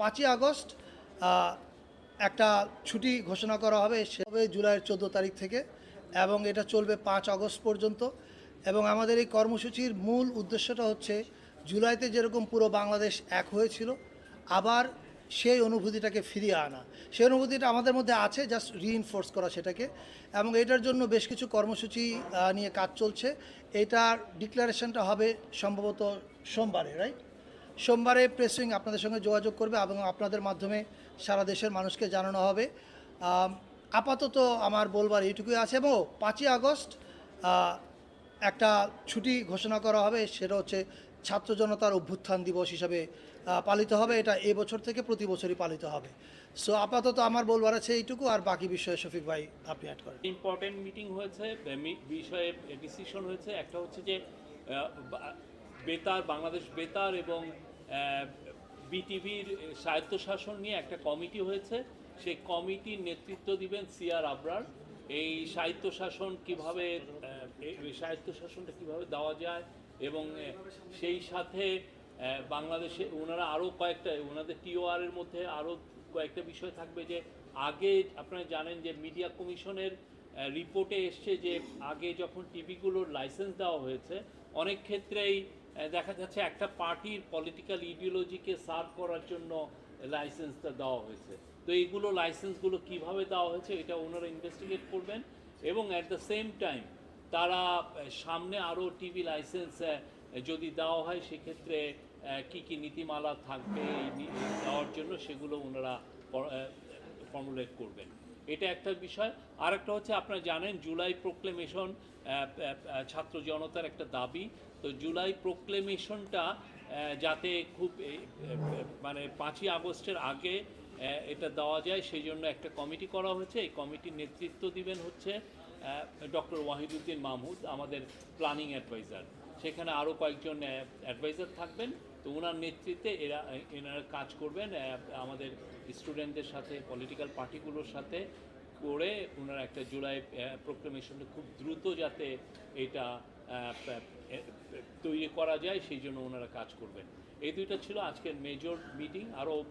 পাঁচই আগস্ট একটা ছুটি ঘোষণা করা হবে সে হবে জুলাইয়ের চোদ্দ তারিখ থেকে এবং এটা চলবে পাঁচ আগস্ট পর্যন্ত। এবং আমাদের এই কর্মসূচির মূল উদ্দেশ্যটা হচ্ছে জুলাইতে যেরকম পুরো বাংলাদেশ এক হয়েছিল, আবার সেই অনুভূতিটাকে ফিরিয়ে আনা। সেই অনুভূতিটা আমাদের মধ্যে আছে জাস্ট রিইনফোর্স করা সেটাকে। এবং এটার জন্য বেশ কিছু কর্মসূচি নিয়ে কাজ চলছে। এটার ডিক্লারেশনটা হবে সম্ভবত সোমবারে রাইট সোমবারে প্রেস আপনাদের সঙ্গে যোগাযোগ করবে এবং আপনাদের মাধ্যমে সারা দেশের মানুষকে জানানো হবে। আপাতত আমার বলবার এইটুকুই আছে এবং পাঁচই আগস্ট একটা ছুটি ঘোষণা করা হবে, সেটা হচ্ছে ছাত্র জনতার অভ্যুত্থান দিবস হিসাবে পালিত হবে। এটা এবছর থেকে প্রতি বছরই পালিত হবে। সো আপাতত আমার বলবার আছে এইটুকু, আর বাকি বিষয়ে শফিক ভাই আপনি অ্যাড করেন। ইম্পর্টেন্ট মিটিং হয়েছে বিষয়ে ডিসিশন হয়েছে। একটা হচ্ছে যে বেতার, বাংলাদেশ বেতার এবং বিটিভির স্বায়ত্তশাসন নিয়ে একটা কমিটি হয়েছে। সেই কমিটির নেতৃত্ব দিবেন সিআর আবরার। এই স্বায়ত্তশাসন কীভাবে স্বায়ত্তশাসনটা কীভাবে দেওয়া যায় এবং সেই সাথে বাংলাদেশে ওনারা আরও কয়েকটা, ওনাদের টিওআর এর মধ্যে আরও কয়েকটা বিষয় থাকবে যে আগে আপনারা জানেন যে মিডিয়া কমিশনের রিপোর্টে এসছে যে আগে যখন টিভিগুলোর লাইসেন্স দেওয়া হয়েছে, অনেক ক্ষেত্রেই দেখা যাচ্ছে একটা পার্টির পলিটিক্যাল ইডিওলজিকে সার্ভ করার জন্য লাইসেন্সটা দেওয়া হয়েছে। তো এইগুলো লাইসেন্সগুলো কীভাবে দেওয়া হয়েছে এটা ওনারা ইনভেস্টিগেট করবেন এবং অ্যাট দ্য সেম টাইম তারা সামনে আরও টিভি লাইসেন্স যদি দেওয়া হয় সেক্ষেত্রে কি কি নীতিমালা থাকবে এই দেওয়ার জন্য সেগুলো ওনারা ফর্মুলেট করবেন। এটা একটা বিষয়। আর একটা হচ্ছে আপনারা জানেন জুলাই প্রোক্লেমেশন ছাত্র জনতার একটা দাবি। তো জুলাই প্রোক্লেমেশনটা যাতে খুব মানে পাঁচই আগস্টের আগে এটা দেওয়া যায় সেই জন্য একটা কমিটি করা হয়েছে। এই কমিটির নেতৃত্ব দিবেন হচ্ছে ডক্টর ওয়াহিদুদ্দিন মাহমুদ, আমাদের প্ল্যানিং অ্যাডভাইজার সেখানে আরও কয়েকজন অ্যাডভাইজার থাকবেন। তো ওনার নেতৃত্বে এরা, এনারা কাজ করবেন আমাদের স্টুডেন্টদের সাথে পলিটিক্যাল পার্টিগুলোর সাথে করে ওনারা একটা জুলাই প্রোক্লেমেশনটা খুব দ্রুত যাতে এটা তৈরি করা যায়, সেই জন্য ওনারা কাজ করবেন। এই দুইটা ছিল আজকের মেজর মিটিং আরও